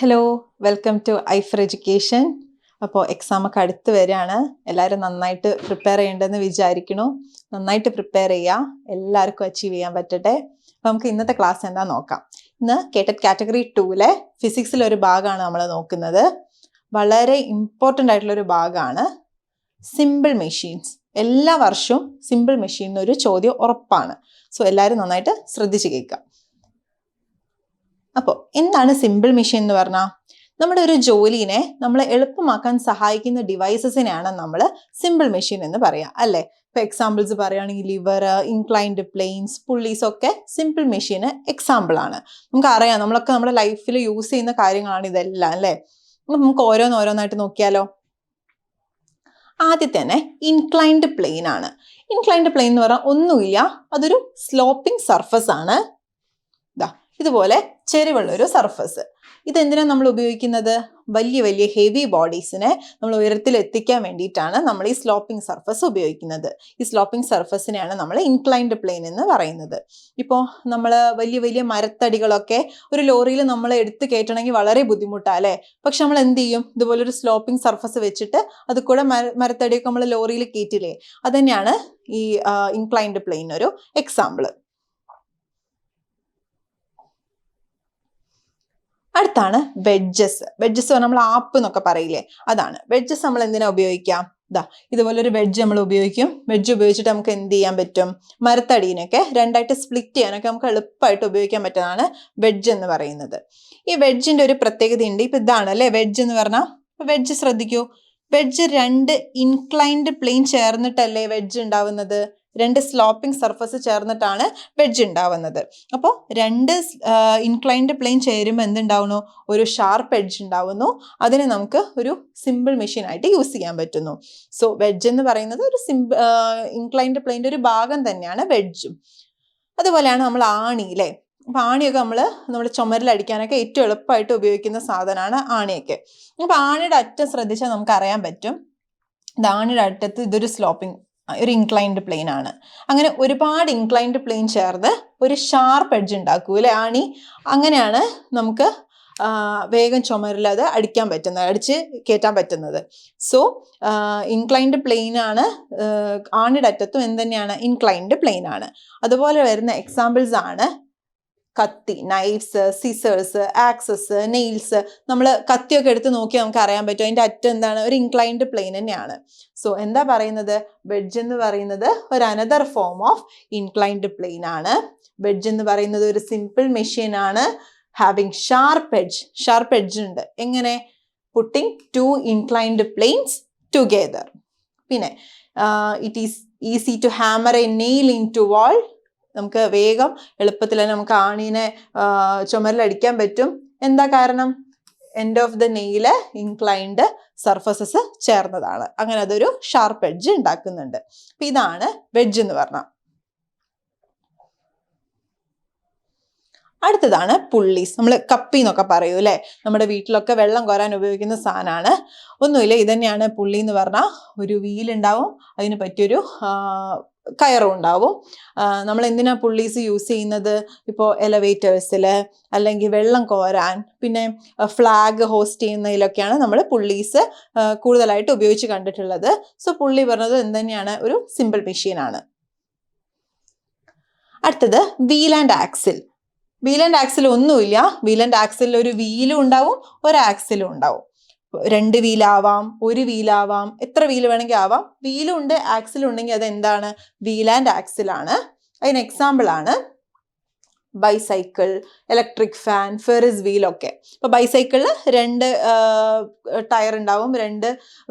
Hello welcome to Aifer education അപ്പോൾ exam ഒക്കെ അടുത്ത് വരികയാണ്. എല്ലാവരും നന്നായിട്ട് പ്രിപ്പയർ ചെയ്യേണ്ടതെന്ന് വിചാരിക്കണു നന്നായിട്ട് പ്രിപ്പയർ ചെയ്യുക. എല്ലാവർക്കും അച്ചീവ് ചെയ്യാൻ പറ്റട്ടെ. അപ്പോൾ നമുക്ക് ഇന്നത്തെ ക്ലാസ് എന്താ നോക്കാം. ഇന്ന് കേട്ടറ്റ് കാറ്റഗറി ടൂവിലെ ഫിസിക്സിലെ ഒരു ഭാഗമാണ് നമ്മൾ നോക്കുന്നത്. വളരെ ഇമ്പോർട്ടന്റ് ആയിട്ടുള്ളൊരു ഭാഗമാണ് സിമ്പിൾ മെഷീൻസ് എല്ലാ വർഷവും സിമ്പിൾ മെഷീൻ ഒരു ചോദ്യം ഉറപ്പാണ്. സോ എല്ലാവരും നന്നായിട്ട് ശ്രദ്ധിച്ച് കേൾക്കുക അപ്പോൾ എന്താണ് സിമ്പിൾ മെഷീൻ എന്ന് പറഞ്ഞാൽ നമ്മുടെ ഒരു ജോലിനെ നമ്മളെ എളുപ്പമാക്കാൻ സഹായിക്കുന്ന ഡിവൈസസിനെയാണ് നമ്മൾ സിമ്പിൾ മെഷീൻ എന്ന് പറയാം അല്ലേ? ഇപ്പോൾ എക്സാമ്പിൾസ് പറയുകയാണെങ്കിൽ ലിവർ ഇൻക്ലൈൻഡ് പ്ലെയിൻസ് പുള്ളീസ് ഒക്കെ സിമ്പിൾ മെഷീന് എക്സാമ്പിൾ ആണ്. നമുക്കറിയാം നമ്മളൊക്കെ നമ്മുടെ ലൈഫിൽ യൂസ് ചെയ്യുന്ന കാര്യങ്ങളാണ് ഇതെല്ലാം അല്ലേ? നമുക്ക് ഓരോന്നോരോന്നായിട്ട് നോക്കിയാലോ? ആദ്യം തന്നെ ഇൻക്ലൈൻഡ് പ്ലെയിൻ ആണ്. ഇൻക്ലൈൻഡ് പ്ലെയിൻ എന്ന് പറഞ്ഞാൽ ഒന്നുമില്ല അതൊരു സ്ലോപ്പിംഗ് സർഫസ് ആണ്. ഇതുപോലെ ചെരിവുള്ള ഒരു സർഫസ് ഇതെന്തിനാണ് നമ്മൾ ഉപയോഗിക്കുന്നത്? വലിയ വലിയ ഹെവി ബോഡീസിനെ നമ്മൾ ഉയരത്തിൽ എത്തിക്കാൻ വേണ്ടിയിട്ടാണ് നമ്മൾ ഈ സ്ലോപ്പിംഗ് സർഫസ് ഉപയോഗിക്കുന്നത്. ഈ സ്ലോപ്പിംഗ് സർഫസിനെയാണ് നമ്മൾ ഇൻക്ലൈൻഡ് പ്ലെയിൻ എന്ന് പറയുന്നത്. ഇപ്പോൾ നമ്മൾ വലിയ വലിയ മരത്തടികളൊക്കെ ഒരു ലോറിയിൽ നമ്മൾ എടുത്ത് കയറ്റണമെങ്കിൽ വളരെ ബുദ്ധിമുട്ടാണ് അല്ലേ? പക്ഷെ നമ്മൾ എന്ത് ചെയ്യും? ഇതുപോലെ ഒരു സ്ലോപ്പിംഗ് സർഫസ് വെച്ചിട്ട് അത് കൂടെ മര മരത്തടിയൊക്കെ നമ്മൾ ലോറിയിൽ കയറ്റില്ലേ? അതുതന്നെയാണ് ഈ ഇൻക്ലൈൻഡ് പ്ലെയിൻ ഒരു എക്സാമ്പിൾ അടുത്താണ് വെഡ്ജസ് വെഡ്ജസ് നമ്മൾ ആപ്പ് എന്നൊക്കെ പറയില്ലേ? അതാണ്. വെഡ്ജസ് നമ്മൾ എന്തിനാ ഉപയോഗിക്കാം? ഇതാ ഇതുപോലെ ഒരു വെഡ്ജ് നമ്മൾ ഉപയോഗിക്കും. വെഡ്ജ് ഉപയോഗിച്ചിട്ട് നമുക്ക് എന്ത് ചെയ്യാൻ പറ്റും? മരത്തടീനൊക്കെ രണ്ടായിട്ട് സ്പ്ലിറ്റ് ചെയ്യാനൊക്കെ നമുക്ക് എളുപ്പമായിട്ട് ഉപയോഗിക്കാൻ പറ്റുന്നതാണ് വെഡ്ജ് എന്ന് പറയുന്നത്. ഈ വെഡ്ജിന്റെ ഒരു പ്രത്യേകത ഉണ്ട് ഇപ്പൊ ഇതാണ് അല്ലേ വെഡ്ജ് എന്ന് പറഞ്ഞാൽ വെഡ്ജ് ശ്രദ്ധിക്കൂ. വെഡ്ജ് രണ്ട് ഇൻക്ലൈൻഡ് പ്ലെയിൻ ചേർന്നിട്ടല്ലേ വെഡ്ജ് ഉണ്ടാവുന്നത്? രണ്ട് സ്ലോപ്പിംഗ് സർഫസ് ചേർന്നിട്ടാണ് വെഡ്ജ് ഉണ്ടാവുന്നത്. അപ്പോൾ രണ്ട് ഇൻക്ലൈൻഡ് പ്ലെയിൻ ചേരുമ്പോൾ എന്തുണ്ടാവുന്നു? ഒരു ഷാർപ്പ് എഡ്ജ് ഉണ്ടാവുന്നു. അതിനെ നമുക്ക് ഒരു സിമ്പിൾ മെഷീൻ ആയിട്ട് യൂസ് ചെയ്യാൻ പറ്റുന്നു. സോ വെഡ്ജ് എന്ന് പറയുന്നത് ഒരു സിമ്പിൾ ഇൻക്ലൈൻഡ് പ്ലെയിന്റെ ഒരു ഭാഗം തന്നെയാണ് വെഡ്ജും അതുപോലെയാണ് നമ്മൾ ആണി അല്ലേ അപ്പോൾ ആണിയൊക്കെ നമ്മൾ നമ്മൾ ചുമരിലടിക്കാനൊക്കെ ഏറ്റവും എളുപ്പമായിട്ട് ഉപയോഗിക്കുന്ന സാധനമാണ് ആണിയൊക്കെ. അപ്പോൾ ആണിയുടെ അറ്റം ശ്രദ്ധിച്ചാൽ നമുക്ക് അറിയാൻ പറ്റും. ഇത് ആണിയുടെ അറ്റത്ത് ഇതൊരു സ്ലോപ്പിംഗ് ഒരു ഇൻക്ലൈൻഡ് പ്ലെയിൻ ആണ്. അങ്ങനെ ഒരുപാട് ഇൻക്ലൈൻഡ് പ്ലെയിൻ ചേർന്ന് ഒരു ഷാർപ്പ് എഡ്ജ് ഉണ്ടാക്കൂ അല്ലെ ആണി? അങ്ങനെയാണ് നമുക്ക് വേഗം ചുമരിൽ അത് അടിക്കാൻ പറ്റുന്നത് അടിച്ച് കയറ്റാൻ പറ്റുന്നത്. സോ ഇൻക്ലൈൻഡ് പ്ലെയിൻ ആണ് ആണിയുടെ അറ്റത്തും എന്ത് തന്നെയാണ്? ഇൻക്ലൈൻഡ് പ്ലെയിൻ ആണ്. അതുപോലെ വരുന്ന എക്സാമ്പിൾസ് ആണ് കത്തി നൈഫ്സ് സിസേഴ്സ് ആക്സസ് നെയിൽസ് നമ്മൾ കത്തിയൊക്കെ എടുത്ത് നോക്കിയാൽ നമുക്ക് അറിയാൻ പറ്റും. അതിന്റെ അറ്റം എന്താണ്? ഒരു ഇൻക്ലൈൻഡ് പ്ലെയിൻ തന്നെയാണ്. സോ എന്താ പറയുന്നത്? വെഡ്ജ് എന്ന് പറയുന്നത് ഒരു another form of inclined plane ആണ്. വെഡ്ജ് എന്ന് പറയുന്നത് ഒരു സിമ്പിൾ മെഷീൻ ആണ്. Having sharp edge sharp edge ഉണ്ട്. എങ്ങനെ? Putting two inclined planes together പിന്നെ it is easy to hammer a nail into wall നമുക്ക് വേഗം എളുപ്പത്തിൽ തന്നെ നമുക്ക് ആണീനെ ചുമരിലടിക്കാൻ പറ്റും. എന്താ കാരണം? End of the nail inclined surfaces ചേർന്നതാണ്. അങ്ങനെ അതൊരു ഷാർപ്പ് എഡ്ജ് ഉണ്ടാക്കുന്നുണ്ട്. അപ്പൊ ഇതാണ് വെഡ്ജ് എന്ന് പറഞ്ഞാൽ. അടുത്തതാണ് പുള്ളീസ് നമ്മൾ കപ്പി എന്നൊക്കെ പറയൂ അല്ലേ? നമ്മുടെ വീട്ടിലൊക്കെ വെള്ളം കോരാൻ ഉപയോഗിക്കുന്ന സാധനമാണ്. ഒന്നുമില്ല ഇതന്നെയാണ് പുള്ളി എന്ന് പറഞ്ഞാൽ ഒരു വീലുണ്ടാവും അതിന് പറ്റിയൊരു കയറും ഉണ്ടാവും നമ്മൾ എന്തിനാ പുള്ളീസ് യൂസ് ചെയ്യുന്നത്? ഇപ്പോൾ എലവേറ്റേഴ്സിൽ അല്ലെങ്കിൽ വെള്ളം കോരാൻ പിന്നെ ഫ്ലാഗ് ഹോസ്റ്റ് ചെയ്യുന്നതിലൊക്കെയാണ് നമ്മൾ പുള്ളീസ് കൂടുതലായിട്ട് ഉപയോഗിച്ച് കണ്ടിട്ടുള്ളത്. സോ പുള്ളി പറഞ്ഞത് എന്തുതന്നെയാണ് ഒരു സിമ്പിൾ മെഷീനാണ് അടുത്തത് wheel and axle wheel and axle ഒന്നുമില്ല. വീൽ ആൻഡ് ഒരു വീലും ഉണ്ടാവും ഒരു ആക്സിലും ഉണ്ടാവും. രണ്ട് വീലാവാം ഒരു വീലാവാം എത്ര വീൽ വേണമെങ്കിൽ ആവാം. വീലുണ്ട് ആക്സിൽ ഉണ്ടെങ്കിൽ അത് എന്താണ് വീൽ ആൻഡ് ആക്സിലാണ് അതിന് എക്സാമ്പിൾ ആണ്. Bicycle electric fan Ferris wheel ഒക്കെ. ഇപ്പോൾ ബൈസൈക്കിളിൽ രണ്ട് ടയർ ഉണ്ടാവും രണ്ട്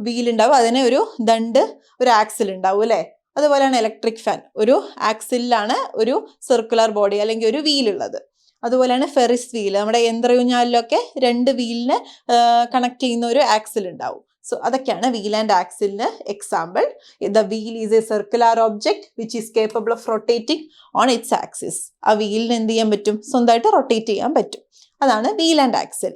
വീൽ ഉണ്ടാവും. അതിന് ഒരു ദണ്ട് ഒരു ആക്സിൽ ഉണ്ടാവും അല്ലേ? അതുപോലെയാണ് ഇലക്ട്രിക് ഫാൻ ഒരു ആക്സിലാണ് ഒരു സർക്കുലർ ബോഡി അല്ലെങ്കിൽ ഒരു വീൽ ഉള്ളത്. അതുപോലെയാണ് ഫെറിസ് വീൽ നമ്മുടെ യന്ത്രയൂഞ്ഞാലിലൊക്കെ രണ്ട് വീലിന് കണക്ട് ചെയ്യുന്ന ഒരു ആക്സിൽ ഉണ്ടാവും. സോ അതൊക്കെയാണ് wheel and ആക്സിലിന് example the wheel is a circular object which is capable of rotating on its axis ആ വീലിന് എന്ത് ചെയ്യാൻ പറ്റും? സ്വന്തമായിട്ട് റൊട്ടേറ്റ് ചെയ്യാൻ പറ്റും. അതാണ് വീൽ ആൻഡ് ആക്സിൽ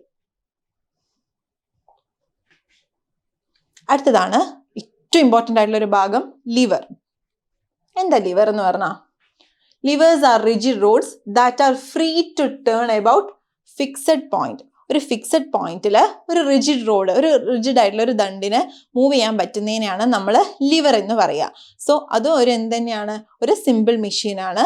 അടുത്തതാണ് ഏറ്റവും ഇമ്പോർട്ടന്റ് ആയിട്ടുള്ള ഒരു ഭാഗം ലിവർ എന്താ ലിവർ എന്ന് പറഞ്ഞാൽ levers are rigid rods that are free to turn about fixed point ഒരു ഫിക്സഡ് പോയിന്റിൽ ഒരു റിജിഡ് റോഡ് ഒരു റിജിഡ് ആയിട്ടുള്ള ഒരു ദണ്ടിനെ മൂവ് ചെയ്യാൻ പറ്റുന്നതിനെയാണ് നമ്മൾ ലിവർ എന്ന് പറയുക. സോ അതും ഒരു എന്ത് തന്നെയാണ്? ഒരു സിമ്പിൾ മെഷീനാണ്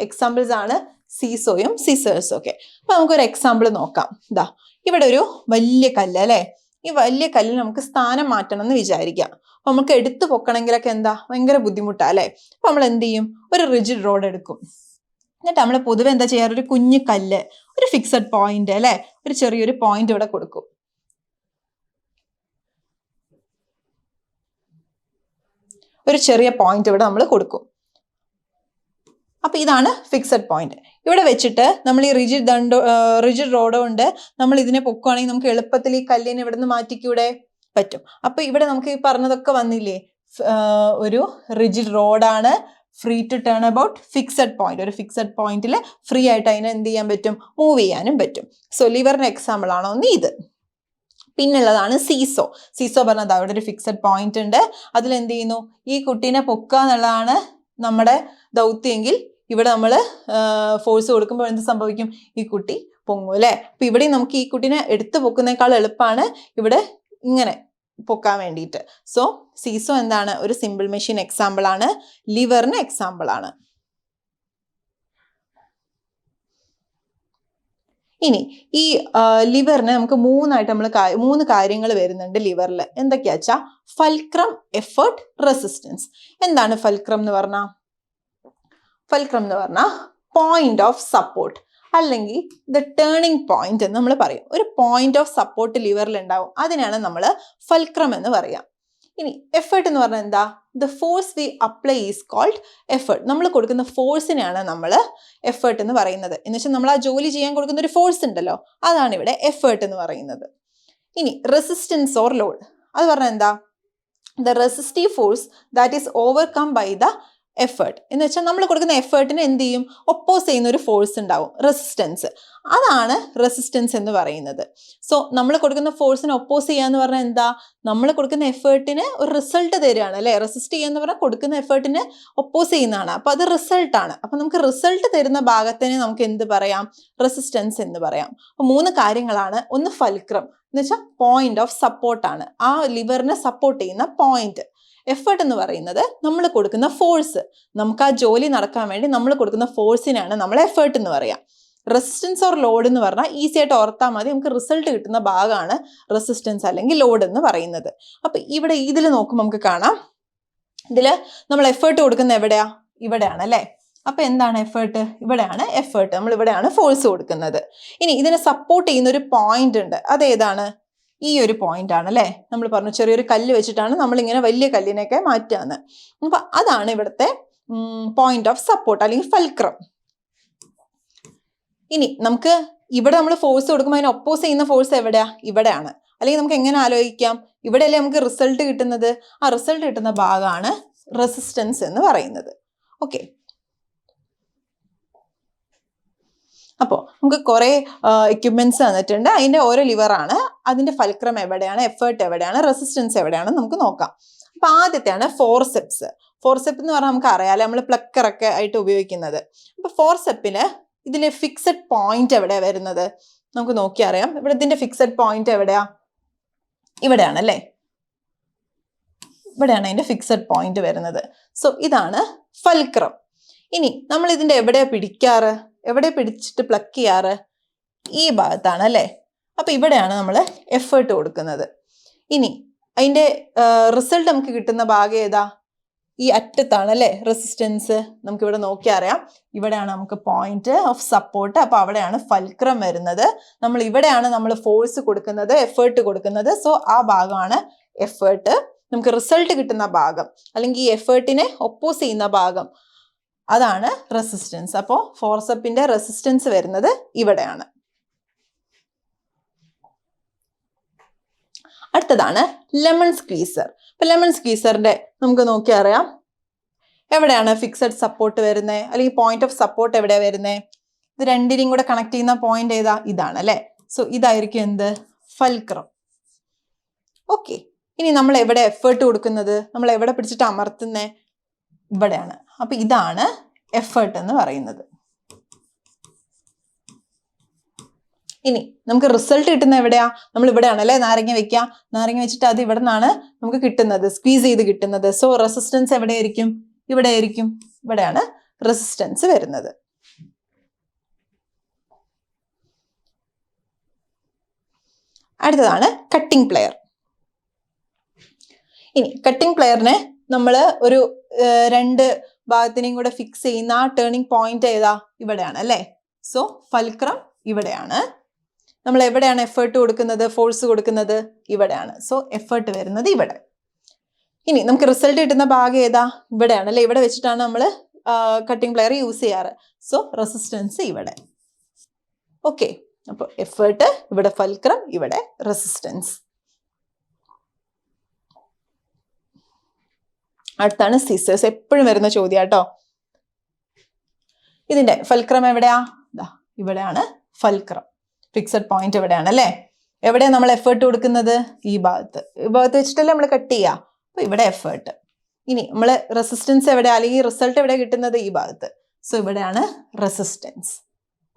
എക്സാമ്പിൾസ് ആണ് സീസോയും സീസേഴ്സും ഒക്കെ. അപ്പോൾ നമുക്കൊരു എക്സാമ്പിൾ നോക്കാം. ഇതാ ഇവിടെ ഒരു വലിയ കല്ല് അല്ലേ? ഈ വലിയ കല്ലിൽ നമുക്ക് സ്ഥാനം മാറ്റണം എന്ന് വിചാരിക്കാം. നമുക്ക് എടുത്തു പൊക്കണമെങ്കിലൊക്കെ എന്താ? ഭയങ്കര ബുദ്ധിമുട്ടാ അല്ലേ? അപ്പൊ നമ്മൾ എന്ത് ചെയ്യും? ഒരു റിജിഡ് റോഡ് എടുക്കും. എന്നിട്ട് നമ്മൾ പൊതുവെ എന്താ ചെയ്യാറ്? ഒരു കുഞ്ഞു കല്ല് ഒരു ഫിക്സഡ് പോയിന്റ് അല്ലെ? ഒരു ചെറിയൊരു പോയിന്റ് ഇവിടെ കൊടുക്കും. ഒരു ചെറിയ പോയിന്റ് ഇവിടെ നമ്മൾ കൊടുക്കും. അപ്പൊ ഇതാണ് ഫിക്സഡ് പോയിന്റ് ഇവിടെ വെച്ചിട്ട് നമ്മൾ ഈ റിജിഡ് ദണ്ടോ റിജിഡ് റോഡോ ഉണ്ട് നമ്മൾ ഇതിനെ പൊക്കുവാണെങ്കിൽ നമുക്ക് എളുപ്പത്തിൽ ഈ കല്ലിനെ ഇവിടെ നിന്ന് മാറ്റിക്കൂടെ? പറ്റും. അപ്പൊ ഇവിടെ നമുക്ക് ഈ പറഞ്ഞതൊക്കെ വന്നില്ലേ? ഒരു റിജിഡ് റോഡാണ്. Free to turn about fixed point. ഒരു ഫിക്സഡ് പോയിന്റിൽ ഫ്രീ ആയിട്ട് അതിനെ എന്ത് ചെയ്യാൻ പറ്റും? മൂവ് ചെയ്യാനും പറ്റും. സോ ലിവറിന് എക്സാമ്പിൾ ആണോ? ഒന്ന് ഇത്. പിന്നുള്ളതാണ് സീസോ. സീസോ പറഞ്ഞത് അവിടെ ഒരു ഫിക്സഡ് പോയിന്റ് ഉണ്ട്. അതിൽ എന്ത് ചെയ്യുന്നു? ഈ കുട്ടീനെ പൊക്കുക എന്നുള്ളതാണ് നമ്മുടെ ദൗത്യമെങ്കിൽ ഇവിടെ നമ്മൾ ഫോഴ്സ് കൊടുക്കുമ്പോൾ എന്ത് സംഭവിക്കും? ഈ കുട്ടി പൊങ്ങും അല്ലേ? അപ്പൊ ഇവിടെ നമുക്ക് ഈ കുട്ടീനെ എടുത്തു പൊക്കുന്നേക്കാൾ എളുപ്പമാണ് ഇവിടെ ഇങ്ങനെ പൊക്കാൻ വേണ്ടിയിട്ട്. സോ സീസോ എന്താണ്? ഒരു സിമ്പിൾ മെഷീൻ എക്സാമ്പിൾ ആണ്. ലിവറിന് എക്സാമ്പിൾ ആണ്. ഇനി ഈ ലിവറിന് നമുക്ക് മൂന്നായിട്ട് നമ്മൾ മൂന്ന് കാര്യങ്ങൾ വരുന്നുണ്ട് ലിവറിൽ എന്തൊക്കെയാ വെച്ചാൽ ഫൽക്രം എഫേർട്ട് റെസിസ്റ്റൻസ് എന്താണ് ഫൽക്രം എന്ന് പറഞ്ഞാൽ ഫൽക്രം എന്ന് പറഞ്ഞാൽ പോയിന്റ് ഓഫ് സപ്പോർട്ട് അല്ലെങ്കിൽ ദ ടേണിംഗ് പോയിന്റ് എന്ന് നമ്മൾ പറയും. ഒരു പോയിന്റ് ഓഫ് സപ്പോർട്ട് ലിവറിൽ ഉണ്ടാവും. അതിനാണ് നമ്മൾ ഫൽക്രം എന്ന് പറയാം. ഇനി എഫേർട്ട് എന്ന് പറഞ്ഞാൽ എന്താ? The force we apply is called effort നമ്മൾ കൊടുക്കുന്ന ഫോഴ്സിനെയാണ് നമ്മൾ എഫേർട്ട് എന്ന് പറയുന്നത്. എന്ന് വെച്ചാൽ നമ്മൾ ആ ജോലി ചെയ്യാൻ കൊടുക്കുന്ന ഒരു ഫോഴ്സ് ഉണ്ടല്ലോ. അതാണ് ഇവിടെ എഫേർട്ട് എന്ന് പറയുന്നത്. ഇനി റെസിസ്റ്റൻസ് ഓർ ലോഡ് അത് പറഞ്ഞാൽ എന്താ? The resistive force that is overcome by the effort എന്ന് വെച്ചാൽ നമ്മൾ കൊടുക്കുന്ന എഫേർട്ടിന് എന്ത് ചെയ്യും? ഒപ്പോസ് ചെയ്യുന്ന ഒരു ഫോഴ്സ് ഉണ്ടാവും. റെസിസ്റ്റൻസ് അതാണ് റെസിസ്റ്റൻസ് എന്ന് പറയുന്നത്. സോ നമ്മൾ കൊടുക്കുന്ന ഫോഴ്സിന് ഒപ്പോസ് ചെയ്യുക എന്ന് പറഞ്ഞാൽ എന്താ? നമ്മൾ കൊടുക്കുന്ന എഫേർട്ടിന് ഒരു റിസൾട്ട് തരികയാണ് അല്ലെ? റെസിസ്റ്റ് ചെയ്യുക എന്ന് പറഞ്ഞാൽ കൊടുക്കുന്ന എഫേർട്ടിന് ഒപ്പോസ് ചെയ്യുന്നതാണ്. അപ്പോൾ അത് റിസൾട്ടാണ് അപ്പോൾ നമുക്ക് റിസൾട്ട് തരുന്ന ഭാഗത്തിന് നമുക്ക് എന്ത് പറയാം? റെസിസ്റ്റൻസ് എന്ന് പറയാം. അപ്പോൾ മൂന്ന് കാര്യങ്ങളാണ്. ഒന്ന് ഫൽക്രം എന്ന് വെച്ചാൽ പോയിന്റ് ഓഫ് സപ്പോർട്ടാണ് ആ ലിവറിനെ സപ്പോർട്ട് ചെയ്യുന്ന പോയിന്റ് എഫേർട്ട് എന്ന് പറയുന്നത് നമ്മൾ കൊടുക്കുന്ന ഫോഴ്സ് നമുക്ക് ആ ജോലി നടക്കാൻ വേണ്ടി നമ്മൾ കൊടുക്കുന്ന ഫോഴ്സിനാണ് നമ്മൾ എഫേർട്ട് എന്ന് പറയാം. റെസിസ്റ്റൻസ് ഓർ ലോഡ് എന്ന് പറഞ്ഞാൽ ഈസി ആയിട്ട് ഓർത്താൽ മതി. നമുക്ക് റിസൾട്ട് കിട്ടുന്ന ഭാഗമാണ് റെസിസ്റ്റൻസ് അല്ലെങ്കിൽ ലോഡ് എന്ന് പറയുന്നത്. അപ്പൊ ഇവിടെ ഇതിൽ നോക്കുമ്പോൾ നമുക്ക് കാണാം. ഇതിൽ നമ്മൾ എഫേർട്ട് കൊടുക്കുന്ന എവിടെയാ? ഇവിടെയാണ് അല്ലേ? അപ്പൊ എന്താണ് എഫേർട്ട് ഇവിടെയാണ് എഫേർട്ട് നമ്മൾ ഇവിടെയാണ് ഫോഴ്സ് കൊടുക്കുന്നത്. ഇനി ഇതിനെ സപ്പോർട്ട് ചെയ്യുന്ന ഒരു പോയിന്റ് ഉണ്ട്. അതേതാണ് ഈ ഒരു പോയിന്റ് ആണ് അല്ലേ നമ്മൾ പറഞ്ഞു ചെറിയൊരു കല്ല് വെച്ചിട്ടാണ് നമ്മളിങ്ങനെ വലിയ കല്ലിനെയൊക്കെ മാറ്റുകയെന്ന് അപ്പൊ അതാണ് ഇവിടുത്തെ പോയിന്റ് ഓഫ് സപ്പോർട്ട് അല്ലെങ്കിൽ ഫൽക്രം ഇനി നമുക്ക് ഇവിടെ നമ്മൾ ഫോഴ്സ് കൊടുക്കുമ്പോൾ അതിന് ഒപ്പോസ് ചെയ്യുന്ന ഫോഴ്സ് എവിടെയാ? ഇവിടെയാണ്. അല്ലെങ്കിൽ നമുക്ക് എങ്ങനെ ആലോചിക്കാം? ഇവിടെയല്ലേ നമുക്ക് റിസൾട്ട് കിട്ടുന്നത്? ആ റിസൾട്ട് കിട്ടുന്ന ഭാഗമാണ് റെസിസ്റ്റൻസ് എന്ന് പറയുന്നത്. ഓക്കെ അപ്പോൾ നമുക്ക് കുറേ എക്യുപ്മെന്റ്സ് തന്നിട്ടുണ്ട്. അതിന്റെ ഓരോ ലിവറാണ് അതിന്റെ ഫൽക്രം എവിടെയാണ്? എഫേർട്ട് എവിടെയാണ്? റെസിസ്റ്റൻസ് എവിടെയാണ് നമുക്ക് നോക്കാം. അപ്പോൾ ആദ്യത്തെയാണ് ഫോർസെപ്സ് ഫോർസെപ്പ് എന്ന് പറഞ്ഞാൽ നമുക്ക് അറിയാലോ നമ്മൾ പ്ലക്കറൊക്കെ ആയിട്ട് ഉപയോഗിക്കുന്നത്. അപ്പോൾ ഫോർസെപ്പിന് ഇതിലെ ഫിക്സഡ് പോയിന്റ് എവിടെയാ വരുന്നത്? നമുക്ക് നോക്കി അറിയാം. ഇവിടെ ഇതിന്റെ ഫിക്സഡ് പോയിന്റ് എവിടെയാ? ഇവിടെയാണ് അല്ലേ? ഇവിടെയാണ് അതിന്റെ ഫിക്സഡ് പോയിന്റ് വരുന്നത്. സോ ഇതാണ് ഫൽക്രം ഇനി നമ്മൾ ഇതിന്റെ എവിടെയാ പിടിക്കാറ്? എവിടെ പിടിച്ചിട്ട് പ്ലക്ക് ചെയ്യാറ്? ഈ ഭാഗത്താണ് അല്ലേ? അപ്പം ഇവിടെയാണ് നമ്മൾ എഫേർട്ട് കൊടുക്കുന്നത്. ഇനി അതിന്റെ റിസൾട്ട് നമുക്ക് കിട്ടുന്ന ഭാഗം ഏതാ? ഈ അറ്റത്താണ് അല്ലേ? റെസിസ്റ്റൻസ് നമുക്ക് ഇവിടെ നോക്കി അറിയാം. ഇവിടെയാണ് നമുക്ക് പോയിന്റ് ഓഫ് സപ്പോർട്ട് അപ്പോൾ അവിടെയാണ് ഫൽക്രം വരുന്നത്. നമ്മൾ ഇവിടെയാണ് നമ്മൾ ഫോഴ്സ് കൊടുക്കുന്നത് എഫേർട്ട് കൊടുക്കുന്നത്. സോ ആ ഭാഗമാണ് എഫേർട്ട് നമുക്ക് റിസൾട്ട് കിട്ടുന്ന ഭാഗം. അല്ലെങ്കിൽ ഈ എഫേർട്ടിനെ ഒപ്പോസ് ചെയ്യുന്ന ഭാഗം. അതാണ് റെസിസ്റ്റൻസ് അപ്പോൾ ഫോർസപ്പിന്റെ റെസിസ്റ്റൻസ് വരുന്നത് ഇവിടെയാണ്. അടുത്തതാണ് ലെമൺ സ്ക്വീസർ ഇപ്പൊ ലെമൺ സ്ക്വീസറിന്റെ നമുക്ക് നോക്കി അറിയാം. എവിടെയാണ് ഫിക്സഡ് സപ്പോർട്ട് വരുന്നത് അല്ലെങ്കിൽ പോയിന്റ് ഓഫ് സപ്പോർട്ട് എവിടെയാണ് വരുന്നത് ഇത് രണ്ടിനെയും കൂടെ കണക്ട് ചെയ്യുന്ന പോയിന്റ് ഏതാ? ഇതാണ് അല്ലേ? സോ ഇതായിരിക്കും എന്ത്? ഫൽക്രം ഓക്കെ ഇനി നമ്മൾ എവിടെ എഫേർട്ട് കൊടുക്കുന്നത്? നമ്മൾ എവിടെ പിടിച്ചിട്ട് അമർത്തുന്നേ? ഇവിടെയാണ്. അപ്പൊ ഇതാണ് എഫേർട്ട് എന്ന് പറയുന്നത്. ഇനി നമുക്ക് റിസൾട്ട് കിട്ടുന്ന എവിടെയാ? നമ്മൾ ഇവിടെയാണ് അല്ലേ? നാരങ്ങ വെക്കുക നാരങ്ങ വെച്ചിട്ട് അത് ഇവിടെ നിന്നാണ് നമുക്ക് കിട്ടുന്നത്. സ്ക്വീസ് ചെയ്ത് കിട്ടുന്നത്. സോ റെസിസ്റ്റൻസ് എവിടെയായിരിക്കും? ഇവിടെയായിരിക്കും. ഇവിടെയാണ് റെസിസ്റ്റൻസ് വരുന്നത്. അടുത്തതാണ് കട്ടിംഗ് പ്ലെയർ ഇനി കട്ടിംഗ് പ്ലെയറിനെ നമ്മൾ ഒരു രണ്ട് ഭാഗത്തിനെയും കൂടെ ഫിക്സ് ചെയ്യുന്ന ആ ടേണിംഗ് പോയിന്റ് ഏതാ? ഇവിടെയാണ് അല്ലേ? സോ ഫൽക്രം ഇവിടെയാണ്. നമ്മൾ എവിടെയാണ് എഫേർട്ട് കൊടുക്കുന്നത്? ഫോഴ്സ് കൊടുക്കുന്നത് ഇവിടെയാണ്. സോ എഫേർട്ട് വരുന്നത് ഇവിടെ. ഇനി നമുക്ക് റിസൾട്ട് കിട്ടുന്ന ഭാഗം ഏതാ? ഇവിടെയാണ് അല്ലെ? ഇവിടെ വെച്ചിട്ടാണ് നമ്മൾ കട്ടിംഗ് പ്ലെയർ യൂസ് ചെയ്യാറ്. സോ റെസിസ്റ്റൻസ് ഇവിടെ. ഓക്കെ അപ്പോൾ എഫേർട്ട് ഇവിടെ ഫൽക്രം ഇവിടെ റെസിസ്റ്റൻസ് അടുത്താണ് സിസേഴ്സ് എപ്പോഴും വരുന്ന ചോദ്യം കേട്ടോ ഇതിന്റെ ഫൽക്രം എവിടെയാ? ഇവിടെയാണ് ഫൽക്രം. ഫിക്സഡ് പോയിന്റ് എവിടെയാണ് അല്ലേ? എവിടെയാണ് നമ്മൾ എഫേർട്ട് കൊടുക്കുന്നത്? ഈ ഭാഗത്ത്. ഈ ഭാഗത്ത് വെച്ചിട്ടല്ലേ നമ്മൾ കട്ട് ചെയ്യുക. അപ്പൊ ഇവിടെ എഫേർട്ട് ഇനി നമ്മൾ റെസിസ്റ്റൻസ് എവിടെ അല്ലെങ്കിൽ റിസൾട്ട് എവിടെ കിട്ടുന്നത്? ഈ ഭാഗത്ത്. സോ ഇവിടെയാണ് റെസിസ്റ്റൻസ്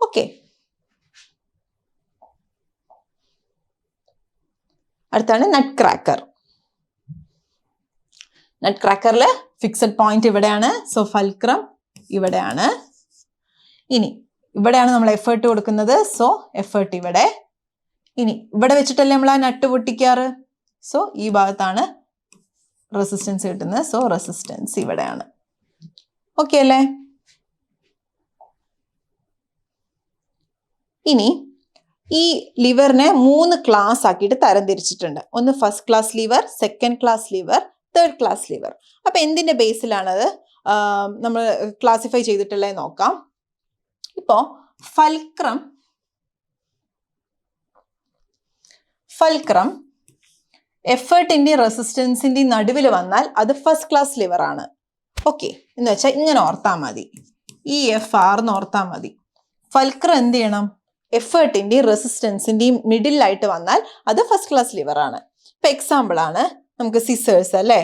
ഓക്കെ അടുത്താണ് നട്ട് ക്രാക്കർ നട്ട് ക്രാക്കറിൽ ഫിക്സഡ് പോയിന്റ് ഇവിടെയാണ്. സോ ഫൽക്രം ഇവിടെയാണ്. ഇനി ഇവിടെയാണ് നമ്മൾ എഫേർട്ട് കൊടുക്കുന്നത്. സോ എഫേർട്ട് ഇവിടെ. ഇനി ഇവിടെ വെച്ചിട്ടല്ലേ നമ്മൾ ആ നട്ട് പൊട്ടിക്കാറ്? സോ ഈ ഭാഗത്താണ് റെസിസ്റ്റൻസ് കിട്ടുന്നത്. സോ റെസിസ്റ്റൻസ് ഇവിടെയാണ്. ഓക്കെ അല്ലേ? ഇനി ഈ ലിവറിനെ മൂന്ന് ക്ലാസ് ആക്കിയിട്ട് തരംതിരിച്ചിട്ടുണ്ട്. ഒന്ന് first class lever second class lever third class lever അപ്പോൾ എന്തിന്റെ ബേസിലാണത് നമ്മൾ ക്ലാസിഫൈ ചെയ്തിട്ടുള്ളത് നോക്കാം. ഇപ്പോൾ ഫൽക്രം ഫൽക്രം എഫേർട്ടിന്റെയും റെസിസ്റ്റൻസിന്റെയും നടുവിൽ വന്നാൽ അത് ഫസ്റ്റ് ക്ലാസ് ലിവർ ആണ്. ഓക്കെ എന്ന് വെച്ചാൽ ഇങ്ങനെ ഓർത്താൽ മതി. ഈ എഫ് ആർ എന്ന് ഓർത്താൽ മതി. ഫൽക്രം എന്ത് ചെയ്യണം? എഫേർട്ടിന്റെയും റെസിസ്റ്റൻസിന്റെയും മിഡിലായിട്ട് വന്നാൽ അത് ഫസ്റ്റ് ക്ലാസ് ലിവർ ആണ്. ഇപ്പം എക്സാമ്പിൾ ആണ്. നമുക്ക് സിസേഴ്സ് അല്ലേ?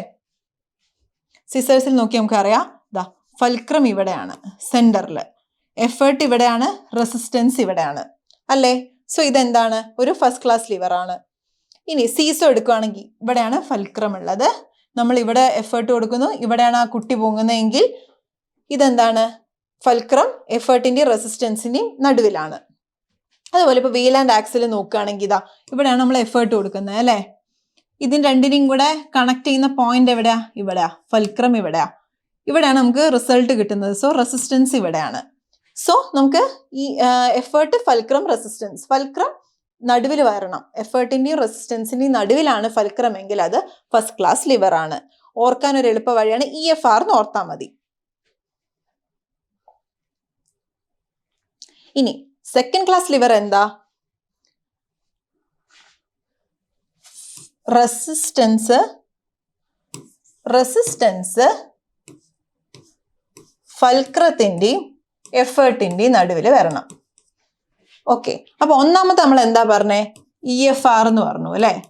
സിസേഴ്സിൽ നോക്കി നമുക്കറിയാം. ദാ ഫൽക്രം ഇവിടെയാണ് സെന്ററിൽ എഫേർട്ട് ഇവിടെയാണ് റെസിസ്റ്റൻസ് ഇവിടെയാണ്. അല്ലേ? സോ ഇതെന്താണ്? ഒരു ഫസ്റ്റ് ക്ലാസ് ലിവറാണ് ഇനി സീസോ എടുക്കുകയാണെങ്കിൽ ഇവിടെയാണ് ഫൽക്രം ഉള്ളത്. നമ്മൾ ഇവിടെ എഫേർട്ട് കൊടുക്കുന്നു ഇവിടെയാണ് ആ കുട്ടി പൊങ്ങുന്നതെങ്കിൽ ഇതെന്താണ്? ഫൽക്രം എഫേർട്ടിന്റെയും റെസിസ്റ്റൻസിന്റെയും നടുവിലാണ്. അതുപോലെ ഇപ്പോൾ വീൽ ആൻഡ് ആക്സിൽ നോക്കുകയാണെങ്കിൽ ഇതാ ഇവിടെയാണ് നമ്മൾ എഫേർട്ട് കൊടുക്കുന്നത് അല്ലേ? ഇതിന് രണ്ടിനെയും കൂടെ കണക്ട് ചെയ്യുന്ന പോയിന്റ് എവിടെയാ? ഇവിടെയാ. ഫൽക്രം ഇവിടെയാ. ഇവിടെയാണ് നമുക്ക് റിസൾട്ട് കിട്ടുന്നത്. സോ റെസിസ്റ്റൻസ് ഇവിടെയാണ്. സോ നമുക്ക് ഈ എഫേർട്ട് ഫൽക്രം റെസിസ്റ്റൻസ് ഫൽക്രം നടുവിൽ വരണം. എഫേർട്ടിന്റെയും റെസിസ്റ്റൻസിന്റെയും നടുവിലാണ് ഫൽക്രം എങ്കിൽ അത് ഫസ്റ്റ് ക്ലാസ് ലിവർ ആണ്. ഓർക്കാൻ ഒരു എളുപ്പ വഴിയാണ് ഇ എഫ് ആർ എന്ന് ഓർത്താൽ മതി. ഇനി സെക്കൻഡ് ക്ലാസ് ലിവർ എന്താ? റെസിസ്റ്റൻസ് റെസിസ്റ്റൻസ് ഫൽക്രത്തിന്റെയും എഫേർട്ടിന്റെയും നടുവിൽ വരണം. ഓക്കെ അപ്പൊ ഒന്നാമത്തെ നമ്മൾ എന്താ പറഞ്ഞേ? ഇ എഫ് ആർ എന്ന് പറഞ്ഞു അല്ലേ?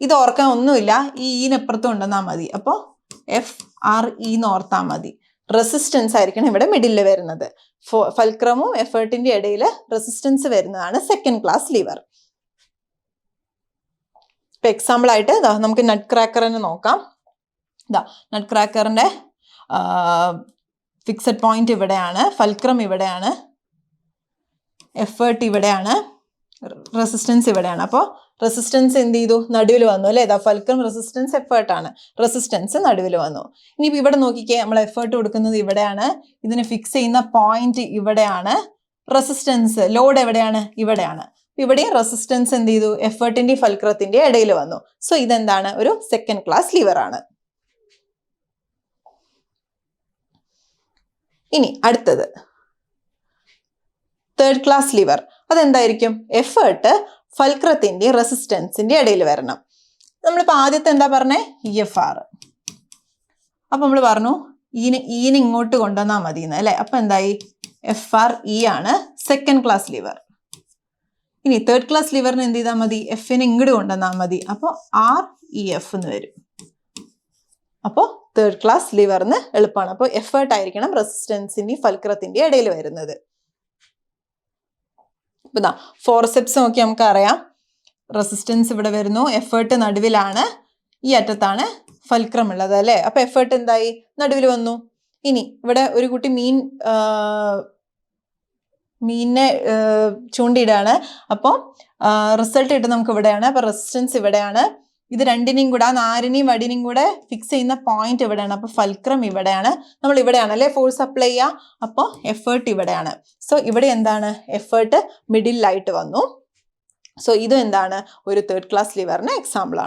ഇത് ഓർക്കാൻ ഒന്നുമില്ല. ഈ ഈനപ്പുറത്തും ഉണ്ടെന്നാ മതി. അപ്പോൾ എഫ് ആർ ഇ എന്ന് ഓർത്താൽ മതി. റെസിസ്റ്റൻസ് ആയിരിക്കണം ഇവിടെ മിഡിൽ വരുന്നത്. ഫൽക്രമും എഫേർട്ടിന്റെ ഇടയിൽ റെസിസ്റ്റൻസ് വരുന്നതാണ് സെക്കൻഡ് ക്ലാസ് ലിവർ ഇപ്പൊ എക്സാമ്പിൾ ആയിട്ട് ദാ നമുക്ക് നട്ട് ക്രാക്കറിനെ നോക്കാം. ഇതാ നട്ട് ക്രാക്കറിന്റെ ഫിക്സഡ് പോയിന്റ് ഇവിടെയാണ് ഫൽക്രം ഇവിടെയാണ് എഫേർട്ട് ഇവിടെയാണ് റെസിസ്റ്റൻസ് ഇവിടെയാണ്. അപ്പോൾ റെസിസ്റ്റൻസ് എന്ത് ചെയ്തു? നടുവിൽ വന്നു അല്ലേ? ഇതാ ഫൽക്രം റെസിസ്റ്റൻസ് എഫേർട്ട് ആണ്. റെസിസ്റ്റൻസ് നടുവിൽ വന്നു. ഇനിയിപ്പോൾ ഇവിടെ നോക്കിക്കേ നമ്മൾ എഫേർട്ട് കൊടുക്കുന്നത് ഇവിടെയാണ്. ഇതിനെ ഫിക്സ് ചെയ്യുന്ന പോയിന്റ് ഇവിടെയാണ്. റെസിസ്റ്റൻസ് ലോഡ് എവിടെയാണ്? ഇവിടെയാണ്. ഇവിടെയും റെസിസ്റ്റൻസ് എന്ത് ചെയ്തു? എഫേർട്ടിന്റെ ഫൽക്രത്തിന്റെ ഇടയിൽ വന്നു. സോ ഇതെന്താണ്? ഒരു സെക്കൻഡ് ക്ലാസ് ലിവർ ആണ്. ഇനി അടുത്തത്. തേർഡ് ക്ലാസ് ലിവർ അതെന്തായിരിക്കും? എഫേർട്ട് ഫൽക്രത്തിന്റെ റെസിസ്റ്റൻസിന്റെ ഇടയിൽ വരണം. നമ്മളിപ്പോൾ ആദ്യത്തെ എന്താ പറഞ്ഞേ? ഇ എഫ് ആർ അപ്പൊ നമ്മൾ പറഞ്ഞു ഈന് ഈന് ഇങ്ങോട്ട് കൊണ്ടുവന്നാൽ മതി എന്ന് അല്ലെ? അപ്പൊ എന്തായി? എഫ് ആർ ഇ ആണ് സെക്കൻഡ് ക്ലാസ് ലിവർ ഇനി തേർഡ് ക്ലാസ് ലിവറിന് എന്ത് ചെയ്താൽ മതി? എഫിന് ഇങ്ങോട്ട് കൊണ്ടുവന്നാൽ മതി. അപ്പോൾ ആർ ഇ എഫ് എന്ന് വരും. അപ്പോൾ തേർഡ് ക്ലാസ് ലിവറിന് എളുപ്പമാണ് അപ്പോൾ എഫേർട്ട് ആയിരിക്കണം റെസിസ്റ്റൻസിന്റെയും ഫൽക്രത്തിന്റെയും ഇടയിൽ വരുന്നത്. ഇപ്പം ഫോർസെപ്സ് നോക്കി നമുക്കറിയാം റെസിസ്റ്റൻസ് ഇവിടെ വരുന്നു. എഫേർട്ട് നടുവിലാണ് ഈ അറ്റത്താണ് ഫൽക്രം ഉള്ളത് അല്ലേ? അപ്പൊ എഫേർട്ട് എന്തായി? നടുവിൽ വന്നു. ഇനി ഇവിടെ ഒരു കുട്ടി മീൻ മീനിനെ ചൂണ്ടിയിടുകയാണ് അപ്പോൾ റിസൾട്ട് കിട്ടും നമുക്ക് ഇവിടെയാണ് അപ്പോൾ റെസിസ്റ്റൻസ് ഇവിടെയാണ്. ഇത് രണ്ടിനെയും കൂടെ ആ നാരിനെയും വടിനെയും കൂടെ ഫിക്സ് ചെയ്യുന്ന പോയിന്റ് ഇവിടെയാണ്. അപ്പോൾ ഫൽക്രം ഇവിടെയാണ്. നമ്മൾ ഇവിടെയാണ് അല്ലെ? ഫോഴ്സ് അപ്ലൈ ചെയ്യുക. അപ്പോൾ എഫേർട്ട് ഇവിടെയാണ്. സോ ഇവിടെ എന്താണ്? എഫേർട്ട് മിഡിലായിട്ട് വന്നു. സോ ഇത് എന്താണ്? ഒരു തേർഡ് ക്ലാസ് ലിവറിന് എക്സാമ്പിൾ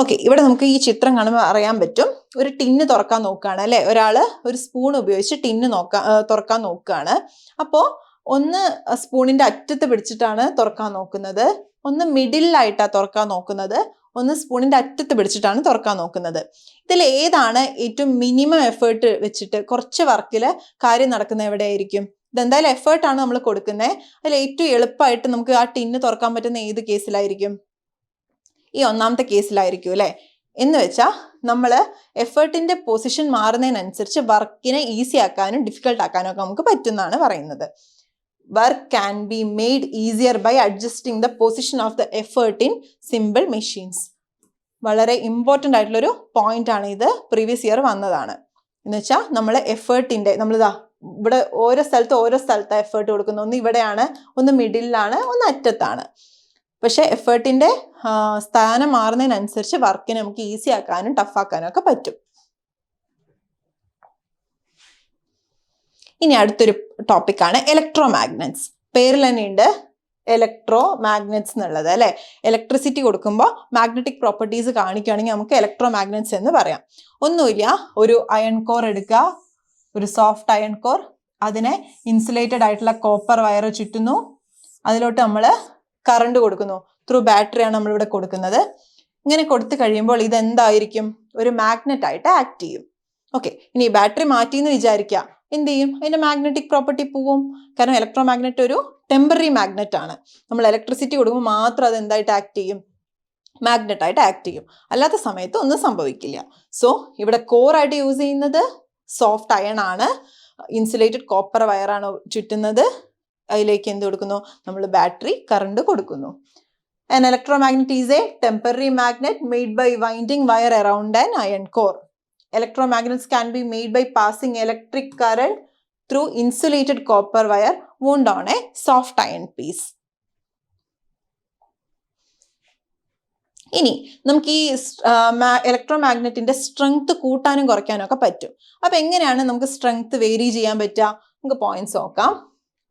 ഓക്കെ ഇവിടെ നമുക്ക് ഈ ചിത്രം കാണുമ്പോൾ അറിയാൻ പറ്റും. ഒരു ടിന്ന് തുറക്കാൻ നോക്കുകയാണ് അല്ലെ? ഒരാൾ ഒരു സ്പൂൺ ഉപയോഗിച്ച് ടിന്ന് നോക്കാൻ തുറക്കാൻ നോക്കുകയാണ്. അപ്പോൾ ഒന്ന് സ്പൂണിന്റെ അറ്റത്ത് പിടിച്ചിട്ടാണ് തുറക്കാൻ നോക്കുന്നത്. ഒന്ന് മിഡിലായിട്ടാണ് തുറക്കാൻ നോക്കുന്നത്. ഒന്ന് സ്പൂണിന്റെ അറ്റത്ത് പിടിച്ചിട്ടാണ് തുറക്കാൻ നോക്കുന്നത്. ഇതിൽ ഏതാണ് ഏറ്റവും മിനിമം എഫേർട്ട് വെച്ചിട്ട് കുറച്ച് വർക്കിൽ കാര്യം നടക്കുന്ന എവിടെയായിരിക്കും? ഇതെന്തായാലും എഫേർട്ടാണ് നമ്മൾ കൊടുക്കുന്നത് അതിൽ ഏറ്റവും എളുപ്പമായിട്ട് നമുക്ക് ആ ടിന്ന് തുറക്കാൻ പറ്റുന്ന ഏത് കേസിലായിരിക്കും ഈ ഒന്നാമത്തെ കേസിലായിരിക്കും അല്ലേ? എന്ന് വെച്ചാൽ നമ്മൾ എഫേർട്ടിന്റെ പൊസിഷൻ മാറുന്നതിനനുസരിച്ച് വർക്കിനെ ഈസി ആക്കാനും ഡിഫിക്കൽട്ട് ആക്കാനും ഒക്കെ നമുക്ക് പറ്റുന്നതാണ് പറയുന്നത്. Work can be made easier by adjusting the position of the effort in simple machines. വളരെ ഇമ്പോർട്ടന്റ് ആയിട്ടുള്ളൊരു പോയിന്റ് ആണ് ഇത്. പ്രീവിയസ് ഇയർ വന്നതാണ്. എന്ന് വെച്ചാൽ നമ്മൾ എഫേർട്ടിന്റെ നമ്മളിതാ ഇവിടെ ഓരോ സ്ഥലത്ത് ഓരോ സ്ഥലത്താണ് എഫേർട്ട് കൊടുക്കുന്നത്. ഒന്ന് ഇവിടെയാണ് ഒന്ന് മിഡിലാണ് ഒന്ന് അറ്റത്താണ്. പക്ഷെ എഫേർട്ടിന്റെ സ്ഥാനം മാറുന്നതിനനുസരിച്ച് വർക്കിനെ നമുക്ക് ഈസി ആക്കാനും ടഫാക്കാനും ഒക്കെ പറ്റും. ഇനി അടുത്തൊരു ടോപ്പിക്കാണ് ഇലക്ട്രോ മാഗ്നറ്റ്സ് പേരിൽ തന്നെയുണ്ട് ഇലക്ട്രോ മാഗ്നറ്റ്സ് എന്നുള്ളത് അല്ലെ? ഇലക്ട്രിസിറ്റി കൊടുക്കുമ്പോൾ മാഗ്നറ്റിക് പ്രോപ്പർട്ടീസ് കാണിക്കുകയാണെങ്കിൽ നമുക്ക് ഇലക്ട്രോ മാഗ്നറ്റ്സ് എന്ന് പറയാം. ഒന്നുമില്ല ഒരു അയൺ കോർ എടുക്കുക ഒരു സോഫ്റ്റ് അയൺ കോർ അതിനെ ഇൻസുലേറ്റഡ് ആയിട്ടുള്ള കോപ്പർ വയർ ചുറ്റുന്നു. അതിലോട്ട് നമ്മൾ കറണ്ട് കൊടുക്കുന്നു. ത്രൂ ബാറ്ററിയാണ് നമ്മളിവിടെ കൊടുക്കുന്നത്. ഇങ്ങനെ കൊടുത്തു കഴിയുമ്പോൾ ഇത് എന്തായിരിക്കും ഒരു മാഗ്നറ്റ് ആയിട്ട് ആക്ട് ചെയ്യും. ഓക്കെ ഇനി ബാറ്ററി മാറ്റി എന്ന് വിചാരിക്കുക എന്ത് ചെയ്യും? അതിന്റെ മാഗ്നറ്റിക് പ്രോപ്പർട്ടി പോവും. കാരണം ഇലക്ട്രോ മാഗ്നറ്റ് ഒരു ടെമ്പററി മാഗ്നറ്റ് ആണ്. നമ്മൾ ഇലക്ട്രിസിറ്റി കൊടുക്കുമ്പോൾ മാത്രം അത് എന്തായിട്ട് ആക്ട് ചെയ്യും? മാഗ്നറ്റ് ആയിട്ട് ആക്ട് ചെയ്യും. അല്ലാത്ത സമയത്ത് ഒന്നും സംഭവിക്കില്ല. സോ ഇവിടെ കോറായിട്ട് യൂസ് ചെയ്യുന്നത് സോഫ്റ്റ് അയൺ ആണ്. ഇൻസുലേറ്റഡ് കോപ്പർ വയറാണ് ചുറ്റുന്നത്. അതിലേക്ക് എന്ത് കൊടുക്കുന്നു? നമ്മൾ ബാറ്ററി കറണ്ട് കൊടുക്കുന്നു. An electromagnet is a temporary magnet made by winding wire around an iron core electromagnets can be made by passing electric current through insulated copper wire wound on a soft iron piece ഇനി നമുക്ക് ഈ electro മാഗ്നറ്റിന്റെ strength കൂട്ടാനും കുറയ്ക്കാനും ഒക്കെ പറ്റും. അപ്പൊ എങ്ങനെയാണ് നമുക്ക് സ്ട്രെങ്ത് വേരി ചെയ്യാൻ പറ്റുക? നമുക്ക് പോയിന്റ്സ് നോക്കാം.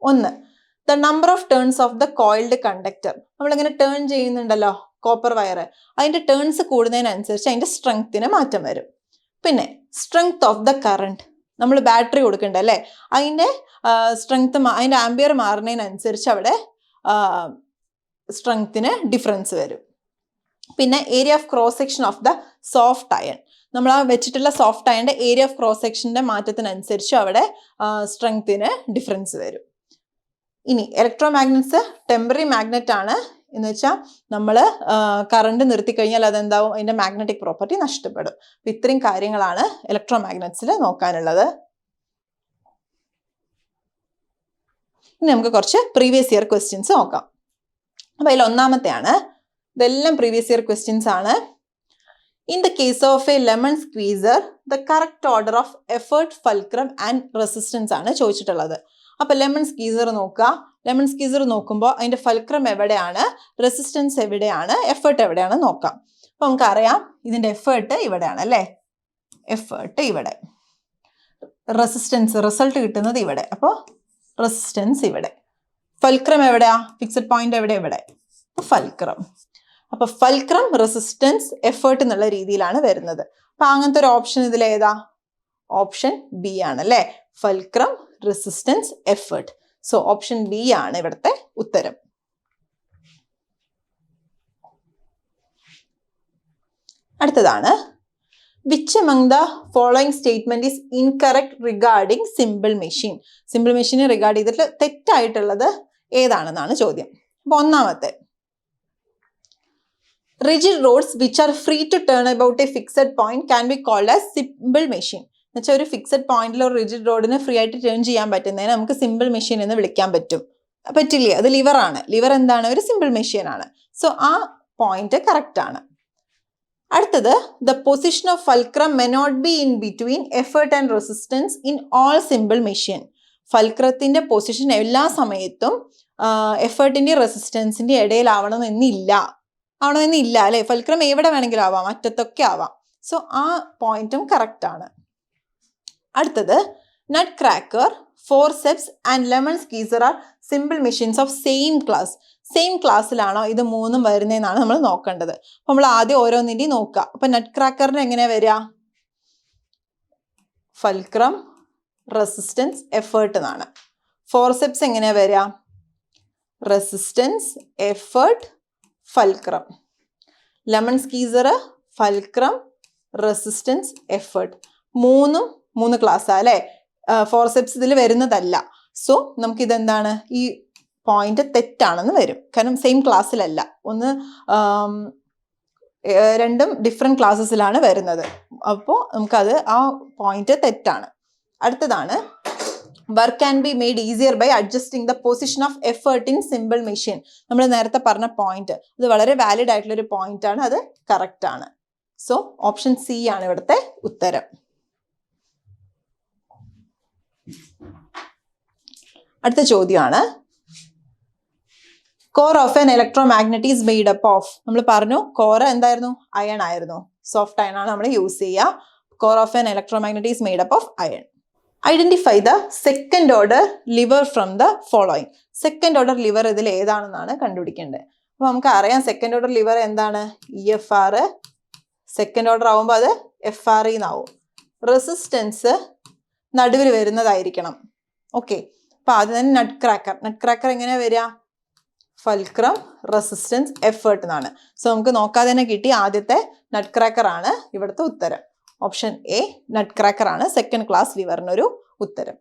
ഒന്ന് the number of turns of the coiled conductor നമ്മളിങ്ങനെ ടേൺ ചെയ്യുന്നുണ്ടല്ലോ കോപ്പർ വയർ അതിന്റെ ടേൺസ് കൂടുന്നതിനനുസരിച്ച് അതിന്റെ സ്ട്രെങ്ത്തിന് മാറ്റം വരും. പിന്നെ സ്ട്രെങ്ത് ഓഫ് ദ കറണ്ട് നമ്മൾ ബാറ്ററി കൊടുക്കണ്ട അല്ലേ? അതിന്റെ സ്ട്രെങ്ത് അതിന്റെ ആംബിയർ മാറുന്നതിനനുസരിച്ച് അവിടെ സ്ട്രെങ്ത്തിന് ഡിഫറൻസ് വരും. പിന്നെ area of cross section of the soft iron നമ്മൾ ആ വെച്ചിട്ടുള്ള സോഫ്റ്റ് അയണിന്റെ ഏരിയ ഓഫ് ക്രോസ് സെക്ഷന്റെ മാറ്റത്തിനനുസരിച്ച് അവിടെ സ്ട്രെങ്ത്തിന് ഡിഫറൻസ് വരും. ഇനി ഇലക്ട്രോ മാഗ്നറ്റ്സ് ടെമ്പററി മാഗ്നറ്റ് ആണ്. എന്ന് വെച്ചാൽ നമ്മൾ കറണ്ട് നിർത്തി കഴിഞ്ഞാൽ അതെന്താവും? അതിന്റെ മാഗ്നറ്റിക് പ്രോപ്പർട്ടി നഷ്ടപ്പെടും. അപ്പം ഇത്രയും കാര്യങ്ങളാണ് ഇലക്ട്രോ മാഗ്നറ്റ്സിൽ നോക്കാനുള്ളത്. ഇനി നമുക്ക് കുറച്ച് പ്രീവിയസ് ഇയർ ക്വസ്റ്റ്യൻസ് നോക്കാം. അപ്പം അതിൽ ഒന്നാമത്തെയാണ്. ഇതെല്ലാം പ്രീവിയസ് ഇയർ ക്വസ്റ്റ്യൻസ് ആണ്. In the case of a lemon squeezer the correct order of effort fulcrum and resistance ആണ് ചോദിച്ചിട്ടുള്ളത്. അപ്പൊ ലെമൺ സ്കീസർ നോക്കുക. ലെമൺ സ്കീസർ നോക്കുമ്പോൾ അതിന്റെ ഫൽക്രം എവിടെയാണ്? റെസിസ്റ്റൻസ് എവിടെയാണ്? എഫേർട്ട് എവിടെയാണ് നോക്കാം. അപ്പൊ നമുക്കറിയാം ഇതിന്റെ എഫേർട്ട് ഇവിടെയാണ് അല്ലേ? എഫേർട്ട് ഇവിടെ. റെസിസ്റ്റൻസ് റിസൾട്ട് കിട്ടുന്നത് ഇവിടെ. അപ്പോൾ റെസിസ്റ്റൻസ് ഇവിടെ. ഫൽക്രം എവിടെയാ? ഫിക്സഡ് പോയിന്റ് എവിടെ? ഇവിടെ. ഫൽക്രം അപ്പൊ ഫൽക്രം റെസിസ്റ്റൻസ് എഫേർട്ട് എന്നുള്ള രീതിയിലാണ് വരുന്നത്. അപ്പൊ അങ്ങനത്തെ ഒരു ഓപ്ഷൻ ഇതിൽ ഏതാ ഓപ്ഷൻ ബി ആണ് അല്ലേ? Fulcrum resistance effort so option B ആണ് ഇവിടുത്തെ ഉത്തരം. അടുത്തതാണ്. Which among the following statement is incorrect regarding simple machine simple മെഷീനെ regard ചെയ്തിട്ട് തെറ്റായിട്ടുള്ളത് ഏതാണെന്നാണ് ചോദ്യം. അപ്പൊ ഒന്നാമത്തെ. Rigid rods which are free to turn about a fixed point can be called as simple machine എന്നുവെച്ചാൽ ഒരു ഫിക്സഡ് പോയിന്റിലോ റിജിഡ് റോഡിന് ഫ്രീ ആയിട്ട് ടേൺ ചെയ്യാൻ പറ്റുന്നതിന് നമുക്ക് സിമ്പിൾ മെഷീൻ എന്ന് വിളിക്കാൻ പറ്റും. പറ്റില്ല? അത് ആണ്. ലിവർ എന്താണ്? ഒരു സിമ്പിൾ മെഷീൻ ആണ്. സോ ആ പോയിന്റ് കറക്റ്റ് ആണ്. അടുത്തത് the position of fulcrum may not be in between effort and resistance in all simple machine ഫൽക്രത്തിന്റെ position എല്ലാ സമയത്തും എഫേർട്ടിന്റെയും റെസിസ്റ്റൻസിന്റെ ഇടയിലാവണമെന്നില്ല. ആവണമെന്നില്ല അല്ലെ? ഫൽക്രം എവിടെ വേണമെങ്കിലും ആവാം. അറ്റത്തൊക്കെ ആവാം. സോ ആ പോയിന്റും കറക്റ്റ് ആണ്. അടുത്തത് nutcracker forceps and lemon squeezer are simple machines of same class same ക്ലാസ്സിലാണോ ഇത് മൂന്നും വരുന്നതെന്നാണ് നമ്മൾ നോക്കേണ്ടത്. അപ്പം നമ്മൾ ആദ്യം ഓരോന്നിന്റെയും നോക്കുക. അപ്പം നട്ട് ക്രാക്കറിന് എങ്ങനെയാണ് വരിക? ഫൽക്രം റെസിസ്റ്റൻസ് എഫേർട്ട് എന്നാണ്. ഫോർസെപ്സ് എങ്ങനെയാണ് വരിക? Resistance effort fulcrum lemon squeezer fulcrum resistance effort മൂന്നും മൂന്ന് ക്ലാസ്സാ അല്ലേ? ഫോർസെപ്സ് ഇതിൽ വരുന്നതല്ല. സോ നമുക്കിതെന്താണ്? ഈ പോയിന്റ് തെറ്റാണെന്ന് വരും. കാരണം സെയിം ക്ലാസ്സിലല്ല ഒന്ന് രണ്ടും ഡിഫറെന്റ് ക്ലാസ്സസിലാണ് വരുന്നത്. അപ്പോൾ നമുക്കത് ആ പോയിന്റ് തെറ്റാണ്. അടുത്തതാണ് work can be made easier by adjusting the position of effort in simple machine നമ്മൾ നേരത്തെ പറഞ്ഞ പോയിന്റ് അത് വളരെ വാലിഡ് ആയിട്ടുള്ള ഒരു പോയിന്റ് ആണ്. അത് കറക്റ്റ് ആണ്. സോ ഓപ്ഷൻ സി ആണ് ഇവിടുത്തെ ഉത്തരം. അടുത്ത ചോദ്യമാണ്. Core of an electromagnet made up of നമ്മൾ പറഞ്ഞു കോർ എന്തായിരുന്നു? അയൺ ആയിരുന്നു. സോഫ്റ്റ് അയൺ ആണ് നമ്മൾ യൂസ് ചെയ്യുക core of an electromagnet made up of iron identify the second order lever from the following second order lever ഇതിൽ ഏതാണെന്നാണ് കണ്ടുപിടിക്കേണ്ടത്. അപ്പൊ നമുക്ക് അറിയാം സെക്കൻഡ് ഓർഡർ ലിവർ എന്താണ്? E F R second order ആവുമ്പോൾ അത് എഫ് ആർ ഇന്നാവും റെസിസ്റ്റൻസ് നടുവിൽ വരുന്നതായിരിക്കണം. ഓക്കെ അപ്പൊ അത് തന്നെ നട്ട് ക്രാക്കർ നട്ട് ക്രാക്കർ എങ്ങനെയാ വരിക? ഫൽക്രം റെസിസ്റ്റൻസ് എഫേർട്ട് എന്നാണ്. സോ നമുക്ക് നോക്കാതെ തന്നെ കിട്ടി ആദ്യത്തെ നട്ട് ക്രാക്കർ ആണ് ഇവിടുത്തെ ഉത്തരം. ഓപ്ഷൻ എ നട്ട് ക്രാക്കർ ആണ് സെക്കൻഡ് ക്ലാസ് ലിവറിനൊരു ഉത്തരം.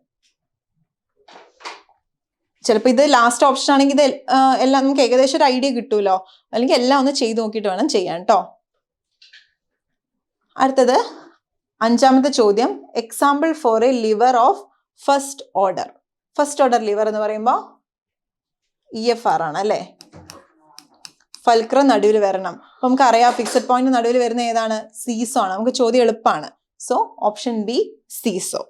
ചിലപ്പോൾ ഇത് ലാസ്റ്റ് ഓപ്ഷൻ ആണെങ്കിൽ ഇത് എല്ലാം നമുക്ക് ഏകദേശം ഒരു ഐഡിയ കിട്ടുമല്ലോ അല്ലെങ്കിൽ എല്ലാം ഒന്ന് ചെയ്ത് നോക്കിയിട്ട് വേണം ചെയ്യാൻ കേട്ടോ അടുത്തത് അഞ്ചാമത്തെ ചോദ്യം. Example for a lever of first order first order lever എന്ന് പറയുമ്പോൾ ഇ എഫ് ആർ ആണ് അല്ലേ? ഫൽക്രം നടുവിൽ വരണം. അപ്പൊ നമുക്കറിയാം ഫിക്സഡ് പോയിന്റ് നടുവിൽ വരുന്ന ഏതാണ്? സീസോ ആണ്. നമുക്ക് ചോദ്യം എളുപ്പമാണ്. സോ ഓപ്ഷൻ ബി സീസോ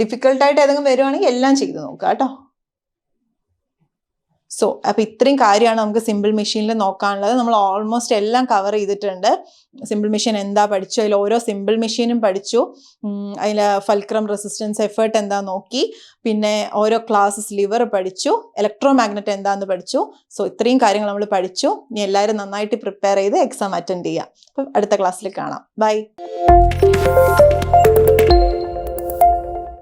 ഡിഫിക്കൽട്ടായിട്ട് ഏതെങ്കിലും വരുവാണെങ്കിൽ എല്ലാം ചെയ്ത് നോക്കുക കേട്ടോ. സോ അപ്പോൾ ഇത്രയും കാര്യമാണ് നമുക്ക് സിമ്പിൾ മെഷീനിൽ നോക്കാനുള്ളത്. നമ്മൾ ഓൾമോസ്റ്റ് എല്ലാം കവർ ചെയ്തിട്ടുണ്ട്. സിമ്പിൾ മെഷീൻ എന്താ പഠിച്ചു അതിൽ ഓരോ സിമ്പിൾ മെഷീനും പഠിച്ചു. അതിൽ ഫൽക്രം റെസിസ്റ്റൻസ് എഫേർട്ട് എന്താ നോക്കി. പിന്നെ ഓരോ ക്ലാസ്സസ് ലിവർ പഠിച്ചു. ഇലക്ട്രോ മാഗ്നറ്റ് എന്താന്ന് പഠിച്ചു. സോ ഇത്രയും കാര്യങ്ങൾ നമ്മൾ പഠിച്ചു. ഇനി എല്ലാവരും നന്നായിട്ട് പ്രിപ്പയർ ചെയ്ത് എക്സാം അറ്റൻഡ് ചെയ്യാം. അപ്പം അടുത്ത ക്ലാസ്സിൽ കാണാം. ബൈ